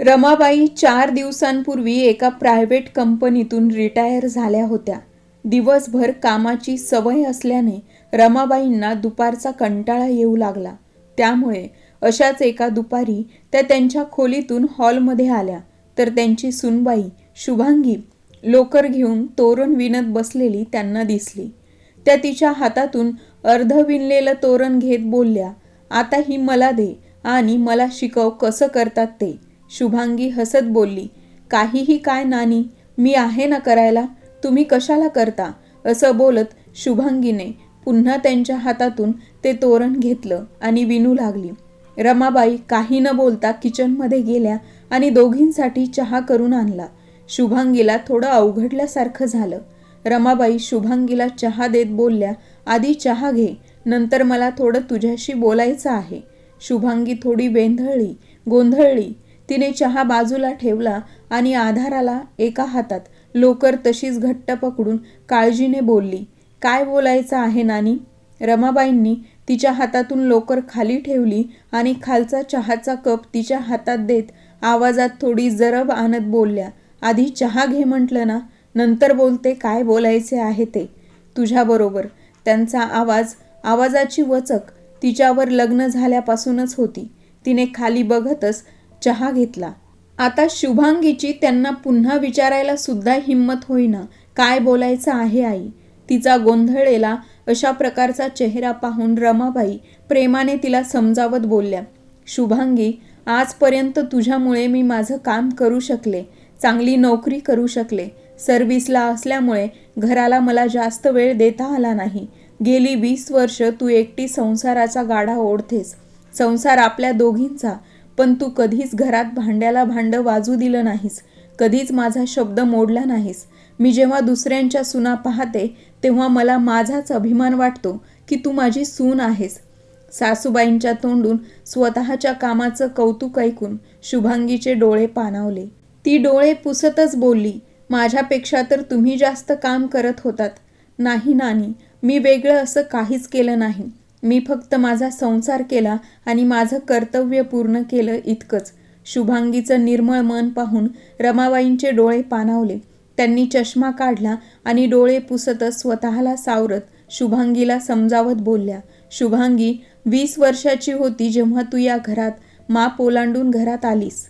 रमाबाई चार दिवसांपूर्वी एका प्रायव्हेट कंपनीतून रिटायर झाल्या होत्या. दिवसभर कामाची सवय असल्याने रमाबाईंना दुपारचा कंटाळा येऊ लागला. त्यामुळे अशाच एका दुपारी त्या त्यांच्या खोलीतून हॉलमध्ये आल्या. तर त्यांची सुनबाई शुभांगी लोकर घेऊन तोरण विणत बसलेली त्यांना दिसली. त्या तिच्या हातातून अर्ध विणलेलं तोरण घेत बोलल्या आता ही मला दे आणि मला शिकव कसं करतात ते. शुभांगी हसत बोलली काहीही काय नानी मी आहे ना करायला? तुम्ही कशाला करता? असं बोलत शुभांगीने पुन्हा त्यांच्या हातातून ते तोरण घेतलं आणि विनू लागली. रमाबाई काही न बोलता किचनमध्ये गेल्या आणि दोघींसाठी चहा करून आणला. शुभांगीला थोडं अवघडल्यासारखं झालं. रमाबाई शुभांगीला चहा देत बोलल्या आधी चहा घे नंतर मला थोडं तुझ्याशी बोलायचं आहे. शुभांगी थोडी वेंधळली गोंधळली तिने चहा बाजूला ठेवला आणि आधाराला एका हातात लोकर तशीच घट्ट पकडून काळजीने बोलली काय बोलायचं आहे नानी? रमाबाईंनी तिच्या हातातून लोकर खाली ठेवली आणि खालचा चहाचा कप तिच्या हातात देत आवाजात थोडी जरब आणत बोलल्या आधी चहा घे म्हटलं ना नंतर बोलते काय बोलायचे आहे ते. तुझ्याबरोबर. त्यांचा आवाज आवाजाची वचक तिच्यावर लग्न झाल्यापासूनच होती. तिने खाली बघतच चहा घेतला. आता शुभांगीची त्यांना पुन्हा विचारायला सुद्धा हिंमत होईना. काय बोलायचं आहे आई? तिचा गोंधळलेला अशा प्रकारचा चेहरा पाहून रमाबाई प्रेमाने तिला समजावत बोलल्या शुभांगी आजपर्यंत तुझ्यामुळे मी माझं काम करू शकले चांगली नोकरी करू शकले. सर्व्हिसला असल्यामुळे घराला मला जास्त वेळ देता आला नाही. गेली वीस वर्ष तू एकटी संसाराचा गाडा ओढतेस. संसार आपल्या दोघींचा. पण तू कधीच घरात भांड्याला भांडं वाजू दिलं नाहीस. कधीच माझा शब्द मोडला नाहीस. मी जेव्हा दुसऱ्यांच्या सुना पाहते तेव्हा मला माझाच अभिमान वाटतो की तू माझी सून आहेस. सासूबाईंच्या तोंडून स्वतःच्या कामाचं कौतुक ऐकून शुभांगीचे डोळे पाणावले. ती डोळे पुसतच बोलली माझ्यापेक्षा तर तुम्ही जास्त काम करत होतात. नाही नानी मी वेगळं असं काहीच केलं नाही. मी फक्त माझा संसार केला आणि माझं कर्तव्य पूर्ण केलं इतकंच. शुभांगीचं निर्मळ मन पाहून रमाबाईंचे डोळे पाणावले. त्यांनी चष्मा काढला आणि डोळे पुसतच स्वतःला सावरत शुभांगीला समजावत बोलल्या शुभांगी वीस वर्षाची होती जेव्हा तू या घरात माप ओलांडून घरात आलीस.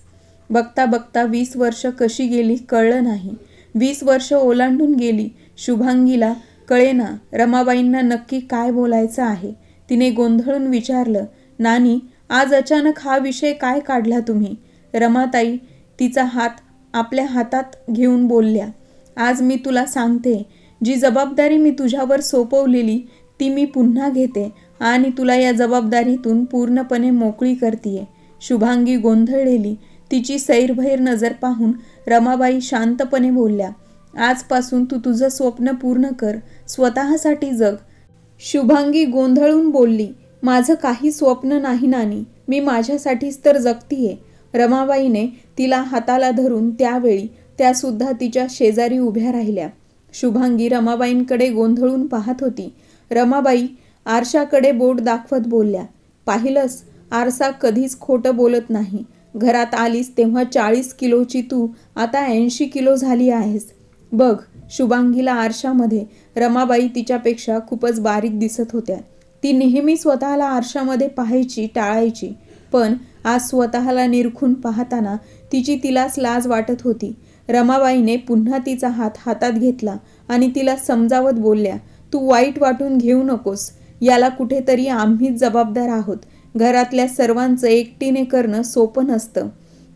बघता बघता वीस वर्ष कशी गेली कळलं नाही. वीस वर्ष ओलांडून गेली. शुभांगीला कळेना रमाबाईंना नक्की काय बोलायचं आहे. तिने गोंधळून विचारलं नानी आज अचानक हा विषय काय काढला तुम्ही? रमाताई तिचा हात आपल्या हातात घेऊन बोलल्या आज मी तुला सांगते जी जबाबदारी मी तुझ्यावर सोपवलेली ती मी पुन्हा घेते आणि तुला या जबाबदारीतून पूर्णपणे मोकळी करतीये. शुभांगी गोंधळलेली तिची सैरभैर नजर पाहून रमाबाई शांतपणे बोलल्या आजपासून तू तुझं स्वप्न पूर्ण कर स्वतःसाठी जग शुभांगी गोंधळून बोलली माझं काही स्वप्न नाही नानी मी माझ्यासाठीच तर जगतीये रमाबाईने तिला हाताला धरून त्यावेळी त्यासुद्धा तिच्या शेजारी उभ्या राहिल्या. शुभांगी रमाबाईंकडे गोंधळून पाहत होती. रमाबाई आरशाकडे बोट दाखवत बोलल्या पाहिलंस आरसा कधीच खोटं बोलत नाही. घरात आलीस तेव्हा चाळीस किलोची तू आता ऐंशी किलो झाली आहेस. बघ शुभांगीला आरशामध्ये रमाबाई तिच्यापेक्षा खूपच बारीक दिसत होत्या. ती नेहमी स्वतःला आरशामध्ये पाहायची टाळायची. पण आज स्वतःला निरखून पाहताना तिची तिलाच लाज वाटत होती. रमाबाईने पुन्हा तिचा हात हातात घेतला आणि तिला समजावत बोलल्या तू वाईट वाटून घेऊ नकोस. याला कुठेतरी आम्हीच जबाबदार आहोत. घरातल्या सर्वांचं एकटीने करणं सोपं नसतं.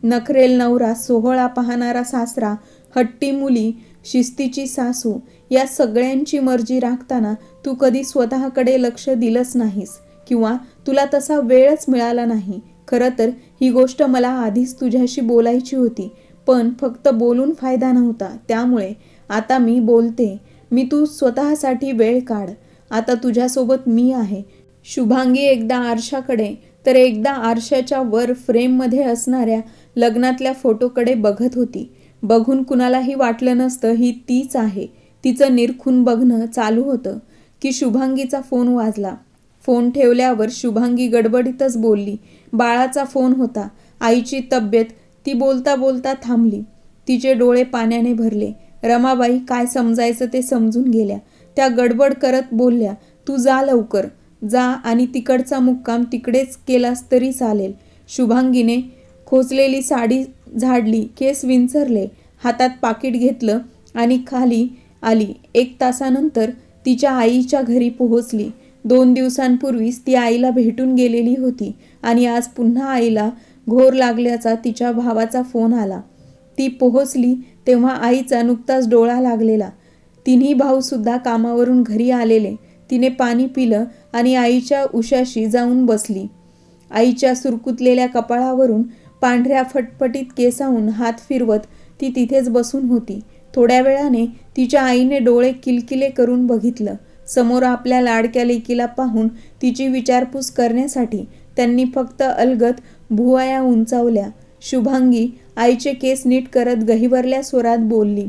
नखरेल नवरा सोहळा पाहणारा सासरा हट्टी मुली शिस्तीची सासू या सगळ्यांची मर्जी राखताना तू कधी स्वतःकडे लक्ष दिलंच नाहीस किंवा तुला तसा वेळच मिळाला नाही. खरं तर ही गोष्ट मला आधीच तुझ्याशी बोलायची होती पण फक्त बोलून फायदा नव्हता. त्यामुळे आता मी बोलते. मी तू स्वतःसाठी वेळ काढ. आता तुझ्यासोबत मी आहे. शुभांगी एकदा आरशाकडे तर एकदा आरशाच्या वर फ्रेममध्ये असणाऱ्या लग्नातल्या फोटोकडे बघत होती. बघून कुणालाही वाटलं नसतं ही तीच आहे. तिचं निरखून बघणं चालू होतं. की शुभांगीचा फोन वाजला. फोन ठेवल्यावर शुभांगी गडबडीतच बोलली. बाळाचा फोन होता. आईची तब्येत. ती बोलता बोलता थांबली. तिचे डोळे पाण्याने भरले. रमाबाई काय समजायचं ते समजून गेल्या. त्या गडबड करत बोलल्या तू जा लवकर. जा आणि तिकडचा मुक्काम तिकडेच केलास तरी चालेल. शुभांगीने खोचलेली साडी झाडली केस विंचरले हातात पाकिट घेतलं आणि खाली आली. एक तासानंतर तिच्या आईच्या घरी पोहोचली. दोन दिवसांपूर्वीच ती आईला भेटून गेलेली होती आणि आज पुन्हा आईला घोर लागल्याचा तिच्या भावाचा फोन आला. ती पोहोचली तेव्हा आईचा नुकताच डोळा लागलेला. तिन्ही भाऊसुद्धा कामावरून घरी आलेले. तिने पाणी पिलं आणि आईच्या उशाशी जाऊन बसली. आईच्या सुरकुतलेल्या कपाळावरून पांढऱ्या फटफटीत केसाहून हात फिरवत ती तिथेच बसून होती. थोड्या वेळाने तिच्या आईने डोळे किलकिले करून बघितलं. समोर आपल्या लाडक्या लेकीला पाहून तिची विचारपूस करण्यासाठी त्यांनी फक्त अलगत भुवाया उंचावल्या. शुभांगी आईचे केस नीट करत गहिवरल्या स्वरात बोलली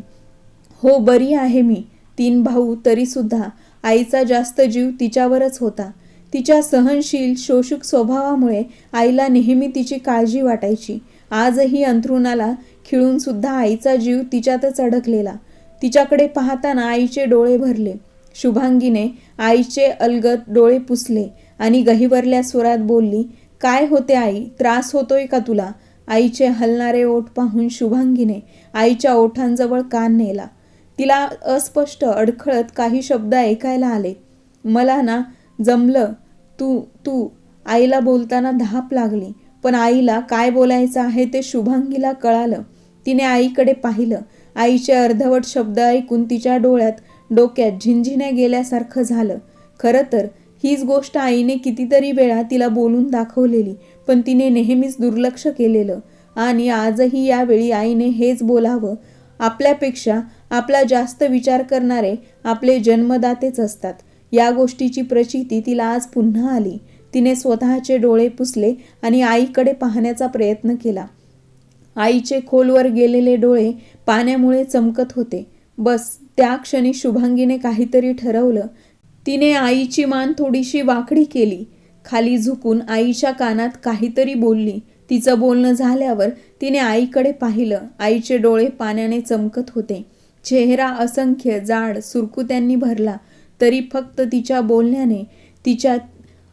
हो बरी आहे मी. तीन भाऊ तरीसुद्धा आईचा जास्त जीव तिच्यावरच होता. तिच्या सहनशील शोषक स्वभावामुळे आईला नेहमी तिची काळजी वाटायची. आजही अंथरुणाला खिळून सुद्धा आईचा जीव तिच्यातच अडकलेला. तिच्याकडे पाहताना आईचे डोळे भरले. शुभांगीने आईचे अलगद डोळे पुसले आणि गहिवरल्या स्वरात बोलली काय होते आई? त्रास होतोय का तुला? आईचे हलणारे ओठ पाहून शुभांगीने आईच्या ओठांजवळ कान नेला. तिला अस्पष्ट अडखळत काही शब्द ऐकायला आले. मला ना जमलं. तू तू आईला बोलताना धाप लागली. पण आईला काय बोलायचं आहे ते शुभांगीला कळालं. तिने आईकडे पाहिलं. आईचे अर्धवट शब्द ऐकून तिच्या डोळ्यात डोक्यात झिंझिण्या गेल्यासारखं झालं. खरं तर हीच गोष्ट आईने कितीतरी वेळा तिला बोलून दाखवलेली पण तिने नेहमीच दुर्लक्ष केलेलं. आणि आजही यावेळी आईने हेच बोलावं. आपल्यापेक्षा आपला जास्त विचार करणारे आपले जन्मदातेच असतात. या गोष्टीची प्रचिती तिला आज पुन्हा आली. तिने स्वतःचे डोळे पुसले आणि आईकडे पाहण्याचा प्रयत्न केला. आईचे खोलवर गेलेले डोळे पाण्यामुळे चमकत होते. बस त्या क्षणी शुभांगीने काहीतरी ठरवलं. तिने आईची मान थोडीशी वाकडी केली. खाली झुकून आईच्या कानात काहीतरी बोलली. तिचं बोलणं झाल्यावर तिने आईकडे पाहिलं. आईचे डोळे पाण्याने चमकत होते. चेहरा असंख्य जाड सुरकुत्यांनी भरला. तरी फक्त तिच्या बोलण्याने तिच्या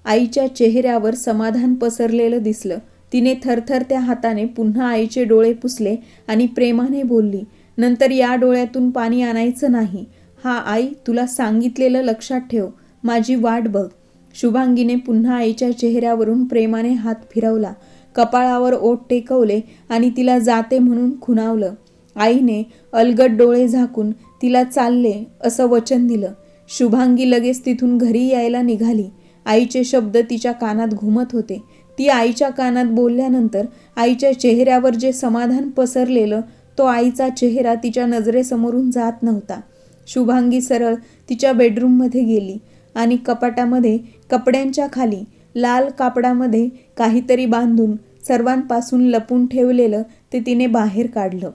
आईच्या चेहऱ्यावर समाधान पसरलेलं दिसलं. तिने थरथरत्या हाताने पुन्हा आईचे डोळे पुसले आणि प्रेमाने बोलली नंतर या डोळ्यातून पाणी आणायचं नाही. हा आई तुला सांगितलेलं लक्षात ठेव. माझी वाट बघ. शुभांगीने पुन्हा आईच्या चेहऱ्यावरून प्रेमाने हात फिरवला. कपाळावर ओठ टेकवले आणि तिला जाते म्हणून खुणावलं. आईने अलगट डोळे झाकून तिला चालले असं वचन दिलं. शुभांगी लगेच तिथून घरी यायला निघाली. आईचे शब्द तिच्या कानात घुमत होते. ती आईच्या कानात बोलल्यानंतर आईच्या चेहऱ्यावर जे समाधान पसरलेलं तो आईचा चेहरा तिच्या नजरेसमोरून जात नव्हता. शुभांगी सरळ तिच्या बेडरूममध्ये गेली आणि कपाटामध्ये कपड्यांच्या खाली लाल कापडामध्ये काहीतरी बांधून सर्वांपासून लपून ठेवलेलं ते तिने बाहेर काढलं.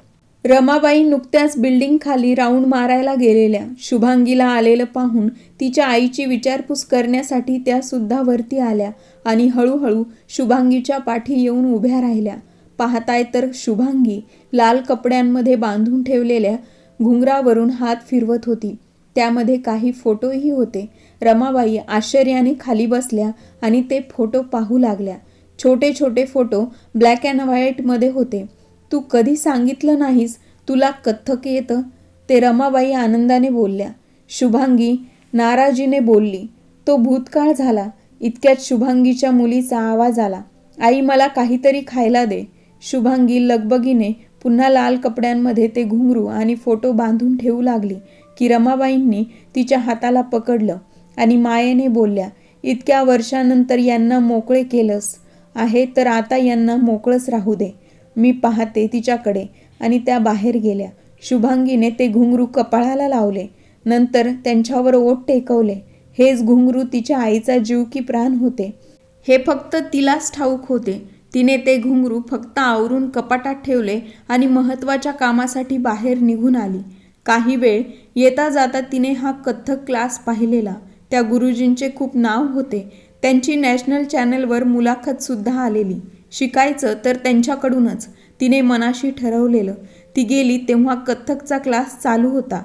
रमाबाई नुकत्याच बिल्डिंग खाली राऊंड मारायला गेलेल्या. शुभांगीला आलेलं पाहून तिच्या आईची विचारपूस करण्यासाठी त्या सुद्धा वरती आल्या आणि हळूहळू शुभांगीच्या पाठी येऊन उभ्या राहिल्या. पाहताय तर शुभांगी लाल कपड्यांमध्ये बांधून ठेवलेल्या घुंगरावरून हात फिरवत होती. त्यामध्ये काही फोटोही होते. रमाबाई आश्चर्याने खाली बसल्या आणि ते फोटो पाहू लागल्या. छोटे छोटे फोटो ब्लॅक अँड व्हाईटमध्ये होते. तू कधी सांगितलं नाहीस? तुला कथ्थक येतं? ते रमाबाई आनंदाने बोलल्या. शुभांगी नाराजीने बोलली. तो भूतकाळ झाला. इतक्यात शुभांगीच्या मुलीचा आवाज आला. आई मला काहीतरी खायला दे. शुभांगी लगबगीने पुन्हा लाल कपड्यांमध्ये ते घुंगरू आणि फोटो बांधून ठेवू लागली की रमाबाईंनी तिच्या हाताला पकडलं आणि मायेने बोलल्या इतक्या वर्षानंतर यांना मोकळे केलंस. आहे तर आता यांना मोकळंच राहू दे. मी पाहते तिच्याकडे. आणि त्या बाहेर गेल्या. शुभांगीने ते घुंगरू कपाळाला लावले. नंतर त्यांच्यावर ओठ टेकवले. हेच घुंगरू तिच्या आईचा जीव की प्राण होते. हे फक्त तिलाच ठाऊक होते. तिने ते घुंगरू फक्त आवरून कपाटात ठेवले आणि महत्त्वाच्या कामासाठी बाहेर निघून आली. काही वेळ येता जाता तिने हा कथ्थक क्लास पाहिलेला. त्या गुरुजींचे खूप नाव होते. त्यांची नॅशनल चॅनलवर मुलाखतसुद्धा आलेली. शिकायचं तर त्यांच्याकडूनच. तिने मनाशी ठरवलेलं. ती गेली तेव्हा कथ्थकचा क्लास चालू होता.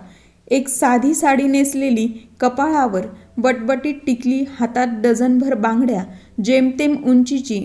एक साधी साडी नेसलेली कपाळावर बटबटीत टिकली हातात डझनभर बांगड्या जेमतेम उंचीची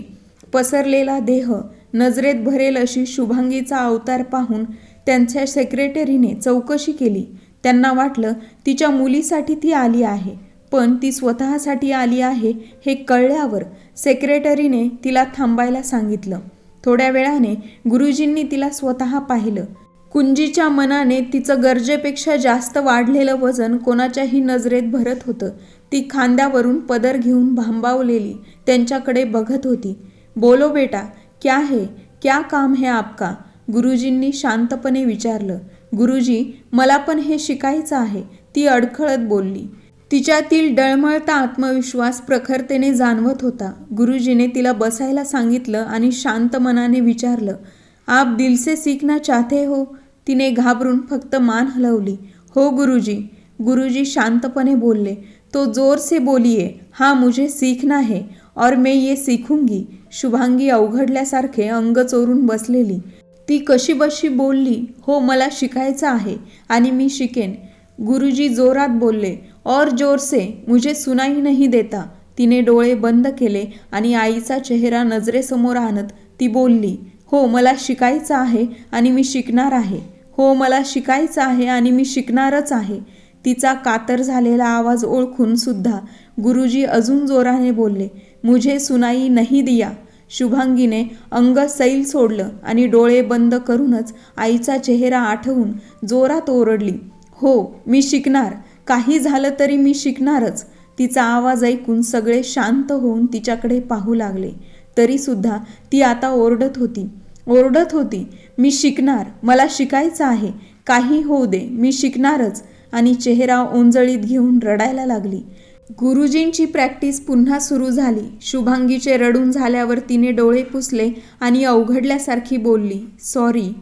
पसरलेला देह नजरेत भरेल अशी शुभांगीचा अवतार पाहून त्यांच्या सेक्रेटरीने चौकशी केली. त्यांना वाटलं तिच्या मुलीसाठी ती आली आहे. पण ती स्वतःसाठी आली आहे हे कळल्यावर सेक्रेटरीने तिला थांबायला सांगितलं. थोड्या वेळाने गुरुजींनी तिला स्वतः पाहिलं. कुंजीच्या मनाने तिचं गरजेपेक्षा जास्त वाढलेलं वजन कोणाच्याही नजरेत भरत होतं. ती खांद्यावरून पदर घेऊन भांबावलेली त्यांच्याकडे बघत होती. बोलो बेटा क्या है? क्या काम है आपका? गुरुजींनी शांतपणे विचारलं. गुरुजी मला पण हे शिकायचं आहे. ती अडखळत बोलली. तिच्यातील डळमळता आत्मविश्वास प्रखरतेने जाणवत होता. गुरुजीने तिला बसायला सांगितलं आणि शांत मनाने विचारलं आप दिलसे सीखना चाहते हो तिने घाबरून फक्त मान हलवली. हो गुरुजी गुरुजी शांतपणे बोलले तो जोर से बोलिये हा मुझे सीखना है और मैं ये सीखूंगी शुभांगी अवघडल्यासारखे अंग चोरून बसलेली. ती कशी बशी बोलली हो मला शिकायचं आहे आणि मी शिकेन गुरुजी जोरात बोलले और जोर से मुझे सुनाई नहीं देता। तिने डोळे बंद केले आणि आईचा चेहरा नजरेसमोर आणत ती बोलली हो मला शिकायचं आहे आणि मी शिकणार आहे. हो मला शिकायचं आहे आणि मी शिकणारच आहे. तिचा कातर झालेला आवाज ओळखून सुद्धा गुरुजी अजून जोराने बोलले मुझे सुनाई नहीं दिया. शुभांगीने अंग सैल सोडलं आणि डोळे बंद करूनच आईचा चेहरा आठवून जोरात ओरडली हो मी शिकणार. काही झालं तरी मी शिकणारच. तिचा आवाज ऐकून सगळे शांत होऊन तिच्याकडे पाहू लागले. तरीसुद्धा ती आता ओरडत होती. ओरडत होती मी शिकणार मला शिकायचं आहे. काही होऊ दे मी शिकणारच. आणि चेहरा ओंजळीत घेऊन रडायला लागली. गुरुजींची प्रॅक्टिस पुन्हा सुरू झाली. शुभांगीचे रडून झाल्यावर तिने डोळे पुसले आणि अवघडल्यासारखी बोलली सॉरी.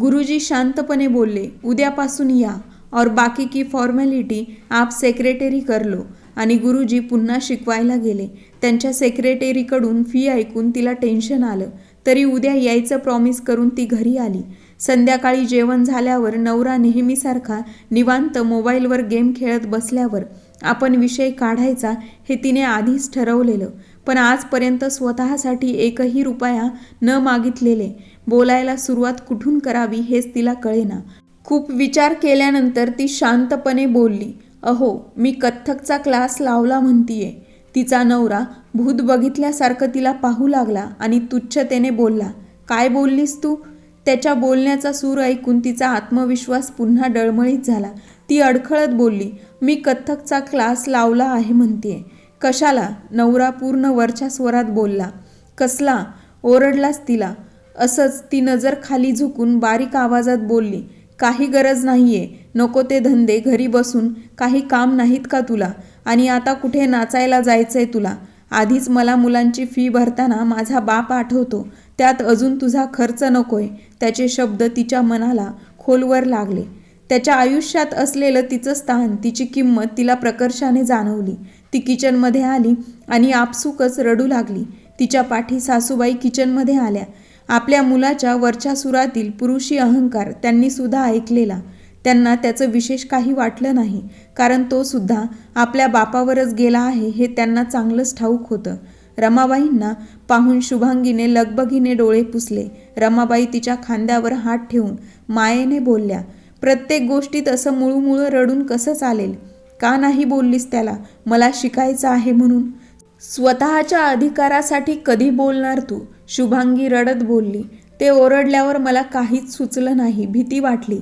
गुरुजी शांतपणे बोलले उद्यापासून या. और बाकी की फॉर्मॅलिटी आप सेक्रेटरी करलो आणि गुरुजी पुन्हा शिकवायला गेले. त्यांच्या सेक्रेटरीकडून फी ऐकून तिला टेन्शन आलं. तरी उद्या यायचं प्रॉमिस करून ती घरी आली. संध्याकाळी जेवण झाल्यावर नवरा नेहमीसारखा निवांत मोबाईलवर गेम खेळत बसल्यावर आपण विषय काढायचा हे तिने आधीच ठरवलेलं. पण आजपर्यंत स्वतःसाठी एकही रुपया न मागितलेले. बोलायला सुरुवात कुठून करावी हेच तिला कळेना. खूप विचार केल्यानंतर ती शांतपणे बोलली अहो मी कथ्थकचा क्लास लावला म्हणतीये. तिचा नवरा भूत बघितल्यासारखं तिला पाहू लागला आणि तुच्छतेने बोलला काय बोललीस तू? त्याच्या बोलण्याचा सूर ऐकून तिचा आत्मविश्वास पुन्हा डळमळीत झाला. ती अडखळत बोलली मी कथ्थकचा क्लास लावला आहे म्हणतीये. कशाला? नवरा पूर्ण वरच्या स्वरात बोलला कसला? ओरडलास तिला. असंच ती नजर खाली झुकून बारीक आवाजात बोलली काही गरज नाहीये. नको ते धंदे घरी बसून काही काम नाहीत का तुला? आणि आता कुठे नाचायला जायचंय तुला? आधीच मला मुलांची फी भरताना माझा बाप आठवतो. त्यात अजून तुझा खर्च नकोय. त्याचे शब्द तिच्या मनाला खोलवर लागले. त्याच्या आयुष्यात असलेलं तिचं स्थान तिची किंमत तिला प्रकर्षाने जाणवली. ती किचनमध्ये आली आणि आपसुकच रडू लागली. तिच्या पाठी सासूबाई किचनमध्ये आल्या. आपल्या मुलाच्या वरच्या सुरातील पुरुषी अहंकार त्यांनी सुद्धा ऐकलेला. त्यांना त्याचं विशेष काही वाटलं नाही कारण तो सुद्धा आपल्या बापावरच गेला आहे हे त्यांना चांगलंच ठाऊक होतं. रमाबाईंना पाहून शुभांगीने लगबगीने डोळे पुसले. रमाबाई तिच्या खांद्यावर हात ठेवून मायेने बोलल्या प्रत्येक गोष्टीत असं मुळूमुळं रडून कसं चालेल? का नाही बोललीस त्याला? मला शिकायचं आहे म्हणून. स्वतःच्या अधिकारासाठी कधी बोलणार तू? शुभांगी रडत बोलली. ते ओरडल्यावर मला काहीच सुचलं नाही. भीती वाटली.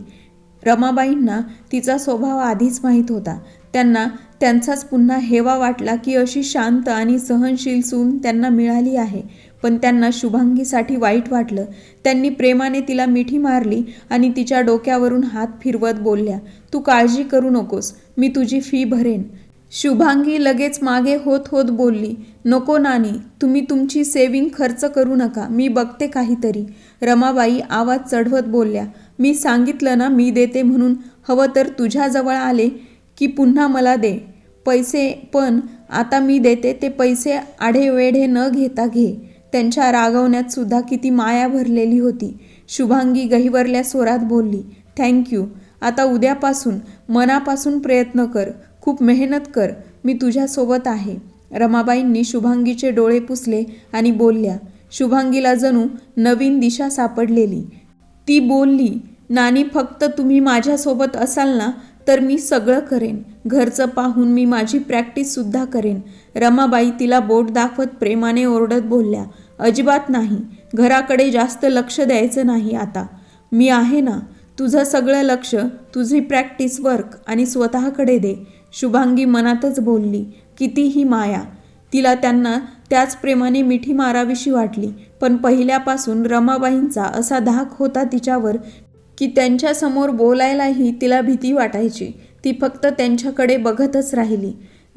रमाबाईंना तिचा स्वभाव आधीच माहीत होता. त्यांना त्यांचाच पुन्हा हेवा वाटला की अशी शांत आणि सहनशील सून त्यांना मिळाली आहे. पण त्यांना शुभांगीसाठी वाईट वाटलं. त्यांनी प्रेमाने तिला मिठी मारली आणि तिच्या डोक्यावरून हात फिरवत बोलल्या तू काळजी करू नकोस. मी तुझी फी भरेन. शुभांगी लगेच मागे होत होत बोलली नको नानी तुम्ही तुमची सेविंग खर्च करू नका मी बघते काहीतरी. रमाबाई आवाज चढवत बोलल्या मी सांगितलं ना मी देते म्हणून. हवं तर तुझ्याजवळ आले की पुन्हा मला दे. पैसे पण आता मी देते ते पैसे आढेवेढे न घेता घे. त्यांच्या रागवण्यात सुद्धा किती माया भरलेली होती. शुभांगी गहिवरल्या स्वरात बोलली थँक्यू आता उद्यापासून मनापासून प्रयत्न कर. खूप मेहनत कर मी तुझ्यासोबत आहे. रमाबाईंनी शुभांगीचे डोळे पुसले आणि बोलल्या शुभांगीला जणू नवीन दिशा सापडलेली. ती बोलली नानी फक्त तुम्ही माझ्यासोबत असाल ना तर मी सगळं करेन. घरचं पाहून मी माझी प्रॅक्टिससुद्धा करेन. रमाबाई तिला बोट दाखवत प्रेमाने ओरडत बोलल्या अजिबात नाही. घराकडे जास्त लक्ष द्यायचं नाही आता. मी आहे ना. तुझं सगळं लक्ष तुझी प्रॅक्टिस वर्क आणि स्वतःकडे दे. शुभांगी मनातच बोलली कितीही माया. तिला त्यांना त्याच प्रेमाने मिठी मारावीशी वाटली पण पहिल्यापासून रमाबाईंचा असा धाक होता तिच्यावर की त्यांच्यासमोर बोलायलाही तिला भीती वाटायची. ती फक्त त्यांच्याकडे बघतच राहिली.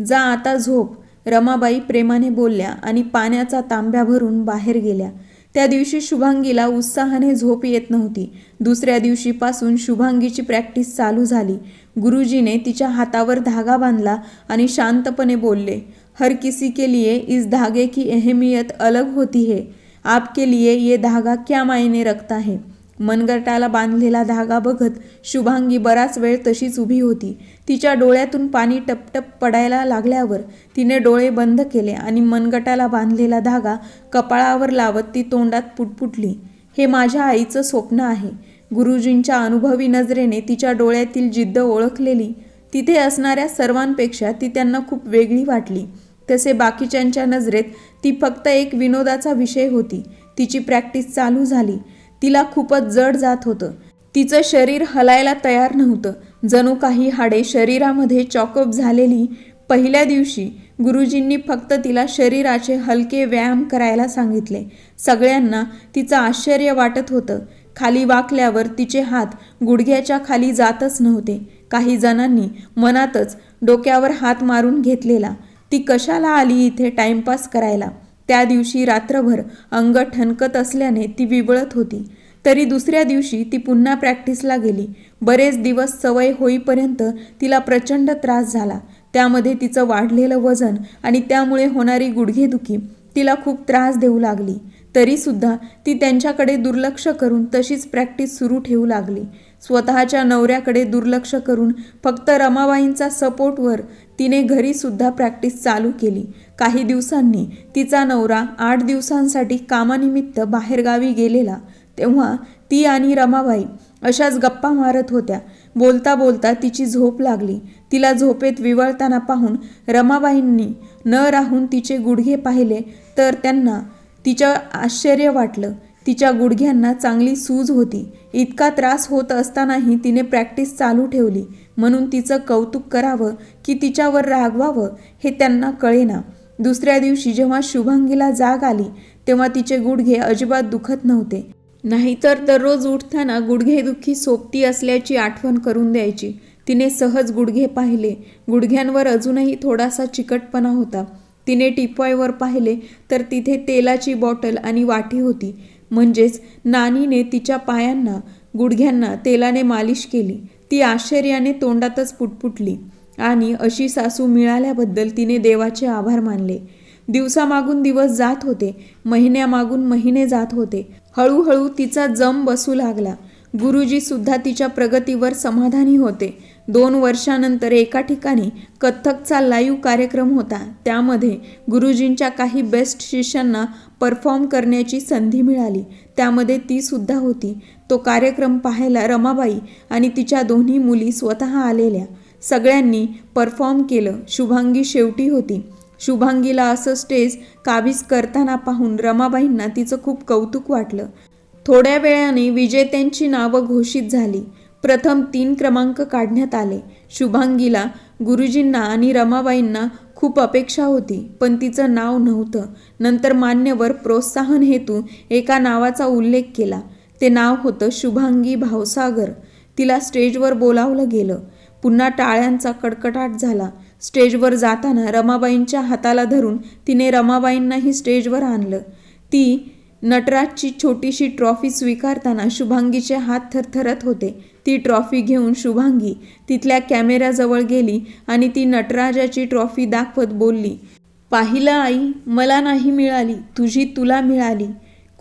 जा आता झोप रमाबाई प्रेमाने बोलल्या आणि पाण्याचा तांब्या भरून बाहेर गेल्या. त्या दिवशी शुभांगीला उत्साहाने झोप येत नव्हती. दुसऱ्या दिवशीपासून शुभांगीची प्रॅक्टिस चालू झाली. गुरुजीने तिच्या हातावर धागा बांधला आणि शांतपणे बोलले हर किसी के लिए इस धागे की अहमियत अलग होती है. आपके लिए ये धागा क्या मायने रखता है मनगटाला बांधलेला धागा बघत शुभांगी बराच वेळ तशीच उभी होती. तिच्या डोळ्यातून पाणी टपटप पडायला लागल्यावर तिने डोळे बंद केले आणि मनगटाला बांधलेला धागा कपाळावर लावत ती तोंडात पुटपुटली. हे माझ्या आईचं स्वप्न आहे. गुरुजींच्या अनुभवी नजरेने तिच्या डोळ्यातील जिद्द ओळखलेली तिथे असणाऱ्या सर्वांपेक्षा ती त्यांना खूप वेगळी वाटली. तसे बाकीच्यांच्या नजरेत ती फक्त एक विनोदाचा विषय होती. तिची प्रॅक्टिस चालू झाली. तिला खूपच जड जात होतं. तिचं शरीर हलायला तयार नव्हतं. जणू काही हाडे शरीरामध्ये चॉकअप झालेली पहिल्या दिवशी गुरुजींनी फक्त तिला शरीराचे हलके व्यायाम करायला सांगितले. सगळ्यांना तिचं आश्चर्य वाटत होतं. खाली वाकल्यावर तिचे हात गुडघ्याच्या खाली जातच नव्हते. काही जणांनी मनातच डोक्यावर हात मारून घेतलेला. ती कशाला आली इथे टाइमपास करायला? त्या दिवशी रात्रभर अंग ठणकत असल्याने ती विवळत होती. तरी दुसऱ्या दिवशी ती पुन्हा प्रॅक्टिसला गेली. बरेच दिवस सवय होईपर्यंत तिला प्रचंड त्रास झाला. त्यामध्ये तिचं वाढलेलं वजन आणि त्यामुळे होणारी गुडघेदुखी तिला खूप त्रास देऊ लागली. तरीसुद्धा ती त्यांच्याकडे दुर्लक्ष करून तशीच प्रॅक्टिस सुरू ठेवू लागली. स्वतःच्या नवऱ्याकडे दुर्लक्ष करून फक्त रमाबाईंचा सपोर्टवर तिने घरीसुद्धा प्रॅक्टिस चालू केली. काही दिवसांनी तिचा नवरा आठ दिवसांसाठी कामानिमित्त बाहेरगावी गेलेला. तेव्हा ती आणि रमाबाई अशाच गप्पा मारत होत्या. बोलता बोलता तिची झोप लागली. तिला झोपेत विवळताना पाहून रमाबाईंनी न राहून तिचे गुडघे पाहिले तर त्यांना तिच्या आश्चर्य वाटलं. तिच्या गुडघ्यांना चांगली सूज होती. इतका त्रास होत असतानाही तिने प्रॅक्टिस चालू ठेवली. म्हणून तिचं कौतुक करावं की तिच्यावर रागवावं हे त्यांना कळेना. दुसऱ्या दिवशी जेव्हा शुभांगीला जाग आली तेव्हा तिचे गुडघे अजिबात दुखत नव्हते. नाहीतर दररोज उठताना गुडघेदुखी सोबती असल्याची आठवण करून द्यायची. तिने सहज गुडघे पाहिले. गुडघ्यांवर अजूनही थोडासा चिकटपणा होता. तिने टिपॉयवर पाहिले तर तिथे तेलाची बॉटल आणि वाटी होती. म्हणजेच नानीने तिच्या पायांना गुडघ्यांना तेलाने मालिश केली. ती आश्चर्याने तोंडातच पुटपुटली आणि अशी सासू मिळाल्याबद्दल तिने देवाचे आभार मानले. दिवसामागून दिवस जात होते महिन्यामागून महिने जात होते. हळूहळू तिचा जम बसू लागला. गुरुजी सुद्धा तिच्या प्रगतीवर समाधानी होते. दोन वर्षानंतर एका ठिकाणी कथ्थकचा लाईव्ह कार्यक्रम होता. त्यामध्ये गुरुजींच्या काही बेस्ट शिष्यांना परफॉर्म करण्याची संधी मिळाली. त्यामध्ये ती सुद्धा होती. तो कार्यक्रम पाहायला रमाबाई आणि तिच्या दोन्ही मुली स्वतः आलेल्या. सगळ्यांनी परफॉर्म केलं. शुभांगी शेवटी होती. शुभांगीला असं स्टेज काबीज करताना पाहून रमाबाईंना तिचं खूप कौतुक वाटलं. थोड्या वेळाने विजेत्यांची नावं घोषित झाली. प्रथम तीन क्रमांक काढण्यात आले. शुभांगीला गुरुजींना आणि रमाबाईंना खूप अपेक्षा होती पण तिचं नाव नव्हतं. नंतर मान्यवर प्रोत्साहन हेतू एका नावाचा उल्लेख केला. ते नाव होतं शुभांगी भावसागर. तिला स्टेजवर बोलावलं गेलं. पुन्हा टाळ्यांचा कडकडाट झाला. स्टेजवर जाताना रमाबाईंच्या हाताला धरून तिने रमाबाईंनाही स्टेजवर आणलं. ती नटराजची छोटीशी ट्रॉफी स्वीकारताना शुभांगीचे हात थरथरत होते. ती ट्रॉफी घेऊन शुभांगी तिथल्या कॅमेऱ्याजवळ गेली आणि ती नटराजाची ट्रॉफी दाखवत बोलली पाहिलं आई मला नाही मिळाली तुझी तुला मिळाली.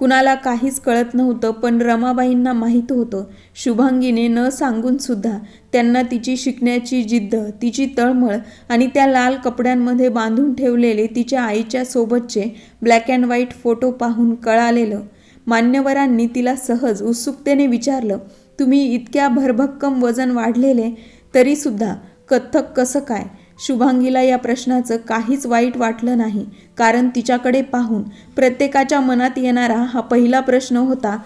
कुणाला काहीच कळत नव्हतं पण रमाबाईंना माहीत होतं. शुभांगीने न सांगून सुद्धा त्यांना तिची शिकण्याची जिद्द तिची तळमळ आणि त्या लाल कपड्यांमध्ये बांधून ठेवलेले तिच्या आईच्या सोबतचे ब्लॅक अँड व्हाईट फोटो पाहून कळालेलं. मान्यवरांनी तिला सहज उत्सुकतेने विचारलं तुम्ही इतक्या भरभक्कम वजन वाढलेले तरीसुद्धा कथ्थक कसं काय? शुभांगीला या प्रश्नाचं काहीच वाईट वाटलं नाही. कारण तिच्याकडे पाहून प्रत्येकाच्या मनात येणारा हा पहिला प्रश्न होता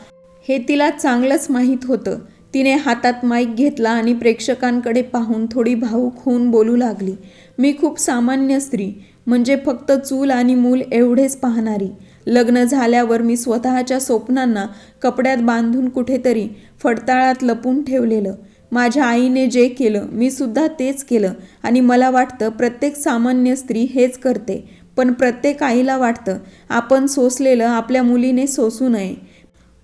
हे तिला चांगलंच माहीत होतं तिने हातात माईक घेतला आणि प्रेक्षकांकडे पाहून थोडी भाऊक होऊन बोलू लागली. मी खूप सामान्य स्त्री म्हणजे फक्त चूल आणि मूल एवढेच पाहणारी. लग्न झाल्यावर मी स्वतःच्या स्वप्नांना कपड्यात बांधून कुठेतरी फडताळात लपून ठेवलेलं. माझ्या आईने जे केलं मी सुद्धा तेच केलं आणि मला वाटतं प्रत्येक सामान्य स्त्री हेच करते. पण प्रत्येक आईला वाटतं आपण सोसलेलं आपल्या मुलीने सोसू नये.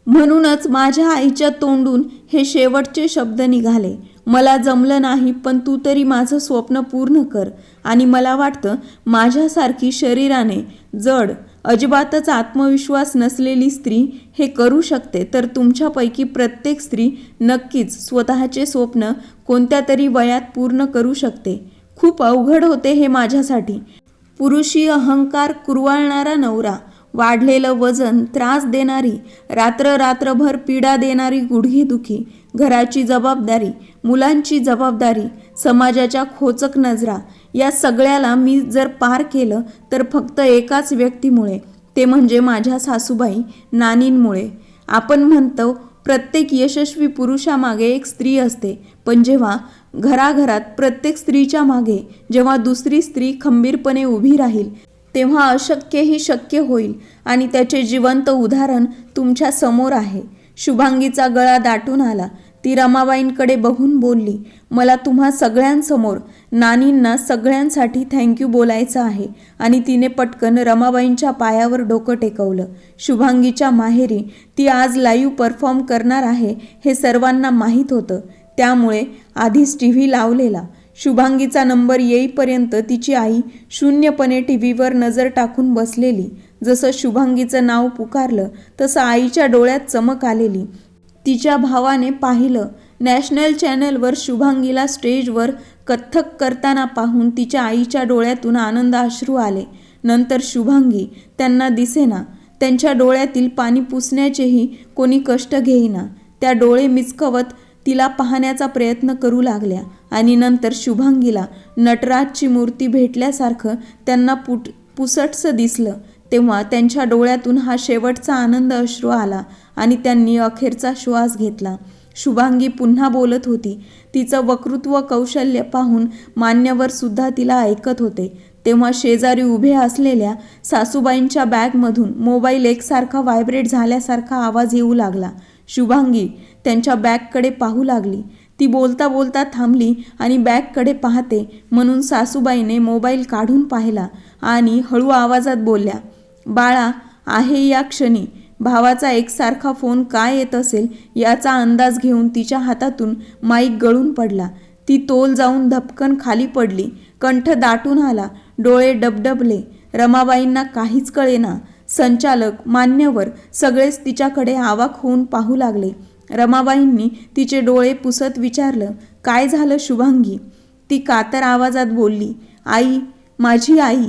म्हणूनच माझ्या आईच्या तोंडून हे शेवटचे शब्द निघाले. मला जमलं नाही पण तू तरी माझं स्वप्न पूर्ण कर. आणि मला वाटतं माझ्यासारखी शरीराने जड अजिबातच आत्मविश्वास नसलेली स्त्री हे करू शकते तर तुमच्यापैकी प्रत्येक स्त्री नक्कीच स्वतःचे स्वप्न कोणत्या तरी वयात पूर्ण करू शकते. खूप अवघड होते हे माझ्यासाठी. पुरुषी अहंकार कुरवाळणारा नवरा वाढलेलं वजन त्रास देणारी रात्र रात्रभर पीडा देणारी गुडघेदुखी घराची जबाबदारी मुलांची जबाबदारी समाजाच्या खोचक नजरा या सगळ्याला मी जर पार केलं तर फक्त एकाच व्यक्तीमुळे ते म्हणजे माझ्या सासूबाई नानींमुळे. आपण म्हणतो प्रत्येक यशस्वी पुरुषामागे एक स्त्री असते पण जेव्हा घराघरात प्रत्येक स्त्रीच्या मागे जेव्हा दुसरी स्त्री खंबीरपणे उभी राहील तेव्हा अशक्यही शक्य होईल आणि त्याचे जिवंत उदाहरण तुमच्यासमोर आहे. शुभांगीचा गळा दाटून आला. ती रमाबाईंकडे बघून बोलली मला तुम्हा सगळ्यांसमोर नानींना सगळ्यांसाठी थँक्यू बोलायचं आहे. आणि तिने पटकन रमाबाईंच्या पायावर डोकं टेकवलं. शुभांगीच्या माहेरी ती आज लाईव्ह परफॉर्म करणार आहे हे सर्वांना माहीत होतं. त्यामुळे आधीच टी व्ही लावलेला. शुभांगीचा नंबर येईपर्यंत तिची आई शून्यपणे टी व्हीवर नजर टाकून बसलेली. जसं शुभांगीचं नाव पुकारलं तसं आईच्या डोळ्यात चमक आलेली. तिच्या भावाने पाहिलं नॅशनल चॅनलवर शुभांगीला स्टेजवर कथ्थक करताना पाहून तिच्या आईच्या डोळ्यातून आनंद अश्रू आले. नंतर शुभांगी त्यांना दिसेना. त्यांच्या डोळ्यातील पाणी पुसण्याचेही कोणी कष्ट घेईना. त्या डोळे मिचकवत तिला पाहण्याचा प्रयत्न करू लागल्या आणि नंतर शुभांगीला नटराजची मूर्ती भेटल्यासारखं त्यांना पुट पुसटसं दिसलं. तेव्हा त्यांच्या डोळ्यातून हा शेवटचा आनंद अश्रू आला आणि त्यांनी अखेरचा श्वास घेतला. शुभांगी पुन्हा बोलत होती. तिचं वक्तृत्व कौशल्य पाहून मान्यवर सुद्धा तिला ऐकत होते. तेव्हा शेजारी उभे असलेल्या सासूबाईंच्या बॅगमधून मोबाईल एकसारखा व्हायब्रेट झाल्यासारखा आवाज येऊ लागला. शुभांगी त्यांच्या बॅगकडे पाहू लागली. ती बोलता बोलता थांबली आणि बॅगकडे पाहते म्हणून सासूबाईने मोबाईल काढून पाहिला आणि हळू आवाजात बोलल्या बाळा आहे या क्षणी. भावाचा एकसारखा फोन काय येत असेल याचा अंदाज घेऊन तिच्या हातातून माईक गळून पडला. ती तोल जाऊन धपकन खाली पडली. कंठ दाटून आला. डोळे डबडबले. रमाबाईंना काहीच कळेना. संचालक मान्यवर सगळेच तिच्याकडे आवाक होऊन पाहू लागले. रमाबाईंनी तिचे डोळे पुसत विचारलं काय झालं शुभांगी? ती कातर आवाजात बोलली आई माझी आई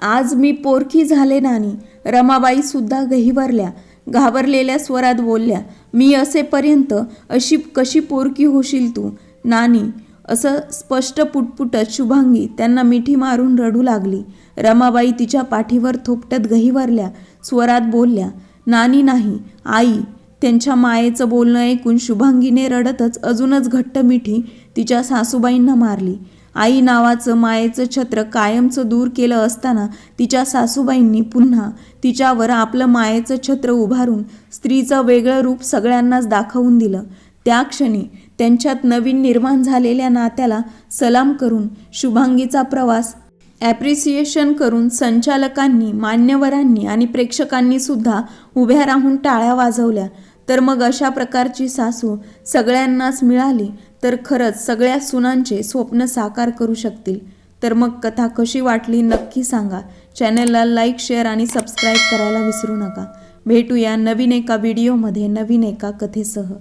आज मी पोरखी झाले नानी. रमाबाई सुद्धा गहिवरल्या घाबरलेल्या स्वरात बोलल्या मी असेपर्यंत अशी कशी पोरकी होशील तू? नानी असं स्पष्ट पुटपुटत शुभांगी त्यांना मिठी मारून रडू लागली. रमाबाई तिच्या पाठीवर थोपटत गहिवरल्या स्वरात बोलल्या नानी नाही आई त्यांच्या मायेचं बोलणं ऐकून शुभांगीने रडतच अजूनच घट्ट मिठी तिच्या सासूबाईंना मारली. आई नावाचं मायेचं छत्र कायमचं दूर केलं असताना तिच्या सासूबाईंनी पुन्हा तिच्यावर आपलं मायेचं छत्र उभारून स्त्रीचं वेगळं रूप सगळ्यांनाच दाखवून दिलं. त्या क्षणी त्यांच्यात नवीन निर्माण झालेल्या नात्याला सलाम करून शुभांगीचा प्रवास ॲप्रिसिएशन करून संचालकांनी मान्यवरांनी आणि प्रेक्षकांनी सुद्धा उभ्या राहून टाळ्या वाजवल्या. तर मग अशा प्रकारची सासू सगळ्यांनाच मिळाली तर खरंच सगळ्या सुनांचे स्वप्न साकार करू शकतील. तर मग कथा कशी वाटली नक्की सांगा. चॅनलला लाईक शेअर आणि सबस्क्राईब करायला विसरू नका. भेटूया नवीन एका व्हिडिओमध्ये नवीन एका कथेसह.